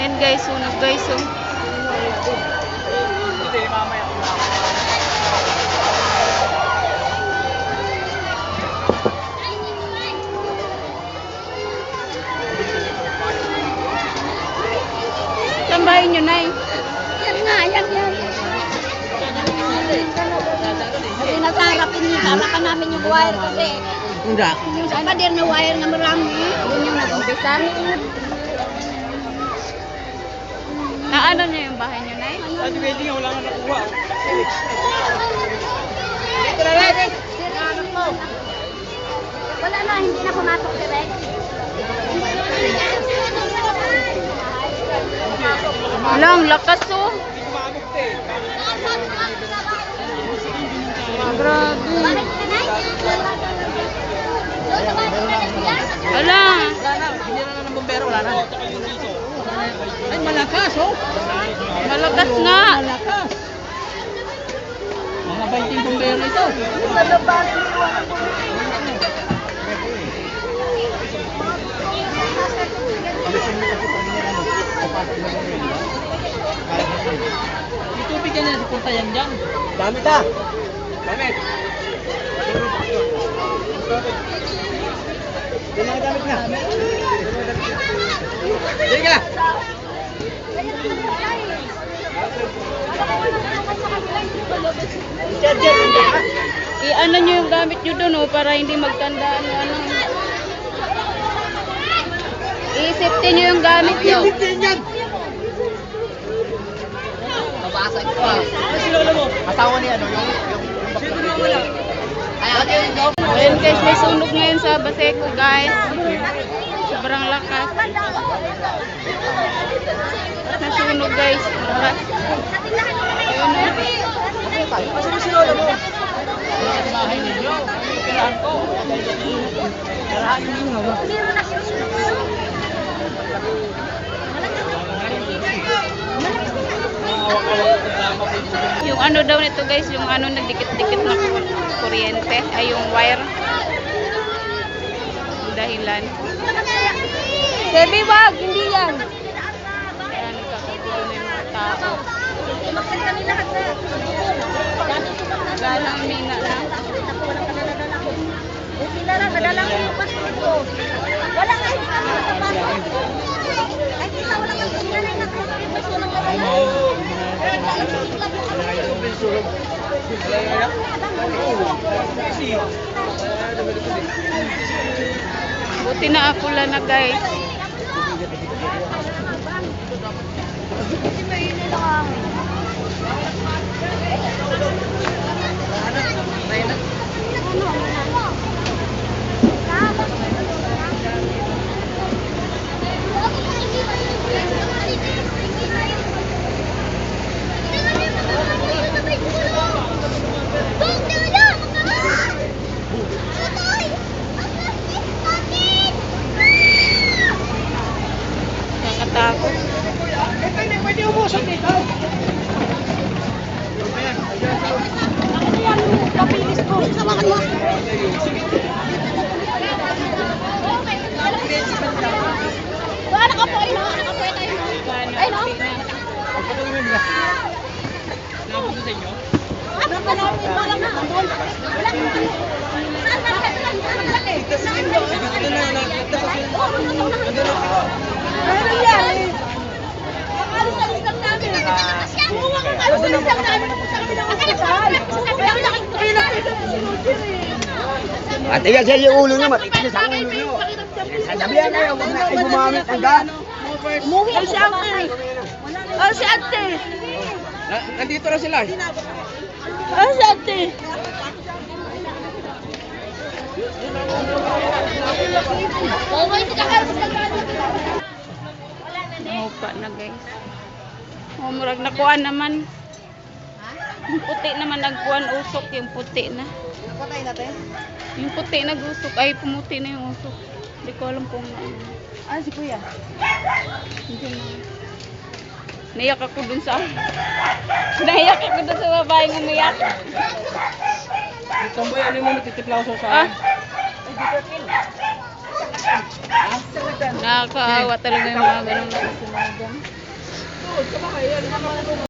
Ayan guys, sunog guys. Oh. Bahay nyo, Nay? Yan nga, yan yan. Hindi na sa harapin niyo, harapan namin yung wire kasi Hindi. yung sa pader na wire na marami, yun yung nag-umpisa. Na ano nyo yung bahay nyo, Nay? Ate Betty nga, wala nga nakuha. Wala na, hindi na pumatok si Rex. Wala, ang lakas oh. Eh. Grabe. Bakit na? Wala. Wala na, hindi na ng bombero, wala na. Ay, malakas oh. Malakas nga. Malakas. Mga 20 bombero ito. May tubig yan yan, suporta yan dyan. Damit ah. Damit. Yan mga damit na. Sige ka. I-ano nyo yung gamit nyo doon oh, para hindi magtandaan yung ano. I-safety nyo yung gamit nyo. Mabasag pa. Ano sila mo? Asawa ni ano, yung... yung Sino na wala? Ay, ate, ikaw. Ayun guys, may sunog ngayon sa Baseco guys. Sobrang lakas. Nasunog guys. Lakas. Ayun. Asan si Lola mo? Yung ano daw nito guys, yung ano nagdikit-dikit na kur- kuryente, ay yung wire. Dahilan. Sebi, wag, hindi yan. Kaya nagkakagulo na yung mga tao. Galang mina na. Sila lang, nadala ko yung passport ko. Wala nga yung passport. Ay, kita, wala nga sila na yung passport ko. Buti na ako lang na guys. Ano? Nakatakot. Pwede umusan dito. Wala ka po, ay no? Nakapuwi tayo no? Ay no? Pagpatuloy mo. Nabot sa inyo? Ano pa na? Wala na. Wala na. Saan ba? Saan ba? Malaki. Ito na, nakita sa Oo, ano to? Ano yan? Alis-alis lang namin. Oo, mga alis-alis lang namin. Sa kabila ng kasal. Sa kabila ng Mati kasi yung ulo niya, matitigas ang ulo niyo. Sasabihan kayo, huwag na kayo gumamit ng gas. Umuwi ako si ate. Oh, si ate. Nandito na sila. eh. Oh, si ate. Nangupa na guys. Oh, murag nakuha naman. Yung puti naman nagkuhan usok, yung puti na. Napatay natin? Yung puti nag-usok, ay pumuti na yung usok. Hindi ko alam kung ano. Ah, si Kuya. Hindi na. Naiyak ako dun sa... Naiyak ako dun sa babaeng umiyak. Tomboy, ano mo nagtitiplaw sa Ah, Ay, dito, Phil. Nakakaawa talaga yung mga ganun nakasunogan.